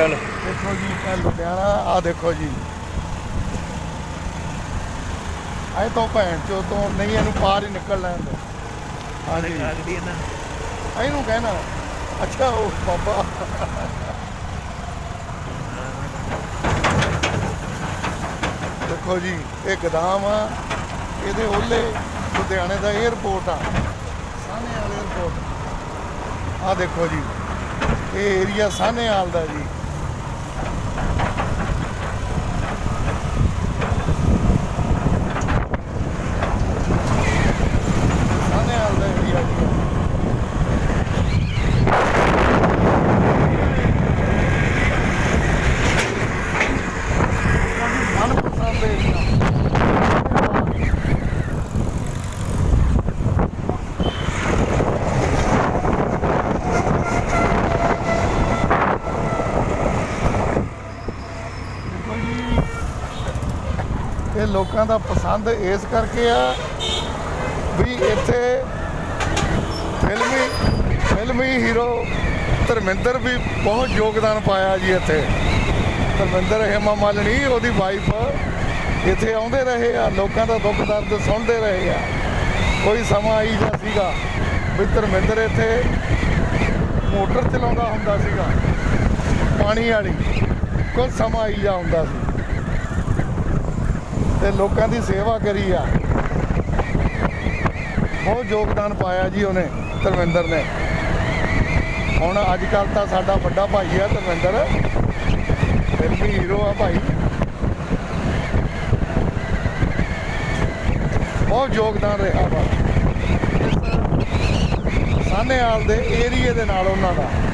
ਚੱਲ ਦੇਖੋ ਜੀ ਇਹ ਲੁਧਿਆਣਾ ਆ ਦੇਖੋ ਜੀ। ਐ ਤੋਂ ਭੈਣ ਚੋ ਤੋਂ ਨਹੀਂ ਇਹਨੂੰ ਪਾਰ ਹੀ ਨਿਕਲ ਲੈਣ ਦੇ ਹਾਂਜੀ। ਲੱਗਦੀ ਇਹਨਾਂ ਇਹਨੂੰ ਕਹਿਣਾ ਅੱਛਾ ਉਹ ਬਾਬਾ। ਦੇਖੋ ਜੀ ਇਹ ਗਦਾਮ ਆ ਇਹਦੇ ਉਹਲੇ ਲੁਧਿਆਣੇ ਦਾ 에ਅਰਪੋਰਟ ਆ। ਸਾਹਨੇਵਾਲ 에ਅਰਪੋਰਟ ਆ ਦੇਖੋ ਜੀ ਇਹ ਏਰੀਆ ਸਾਹਨੇਵਾਲ ਦਾ ਜੀ ਸਾਹਨੇਵਾਲ ਦਾ ਏਰੀਆ ਜੀ ਮਨਪਸੰਦ ਏਰੀਆ ਦੇਖੋ ਜੀ, ਇਹ ਲੋਕਾਂ ਦਾ ਪਸੰਦ ਇਸ ਕਰਕੇ ਆ ਵੀ ਇੱਥੇ ਫਿਲਮੀ ਫਿਲਮੀ ਹੀਰੋ ਧਰਮਿੰਦਰ ਵੀ ਬਹੁਤ ਯੋਗਦਾਨ ਪਾਇਆ ਜੀ ਇੱਥੇ। ਧਰਮਿੰਦਰ ਹੇਮਾ ਮਾਲਿਨੀ ਉਹਦੀ ਵਾਈਫ ਇੱਥੇ ਆਉਂਦੇ ਰਹੇ ਆ, ਲੋਕਾਂ ਦਾ ਦੁੱਖ ਦਰਦ ਸੁਣਦੇ ਰਹੇ ਆ। ਕੋਈ ਸਮਾਂ ਆਈ ਜਾਂ ਸੀਗਾ ਵੀ ਧਰਮਿੰਦਰ ਇੱਥੇ ਮੋਟਰ ਚਲਾਉਂਦਾ ਹੁੰਦਾ ਸੀਗਾ, ਪਾਣੀ ਵਾਲੀ ਕੁਝ ਸਮਾਂ ਆਈ ਜਾ ਹੁੰਦਾ ਸੀ। ਤੇ ਲੋਕਾਂ ਦੀ ਸੇਵਾ ਕਰੀ ਆ। ਬਹੁਤ ਯੋਗਦਾਨ ਪਾਇਆ ਜੀ ਉਹਨੇ, ਧਰਮਿੰਦਰ ਨੇ। ਹੁਣ ਅੱਜ ਕੱਲ ਤਾਂ ਸਾਡਾ ਵੱਡਾ ਭਾਈ ਆ ਧਰਮਿੰਦਰ। ਫਿਲਮੀ ਹੀਰੋ ਆ ਭਾਈ। ਬਹੁਤ ਯੋਗਦਾਨ ਰਿਹਾ ਵਾ। ਸਾਨੇਵਾਲ ਦੇ ਏਰੀਏ ਦੇ ਨਾਲ ਉਹਨਾਂ ਦਾ।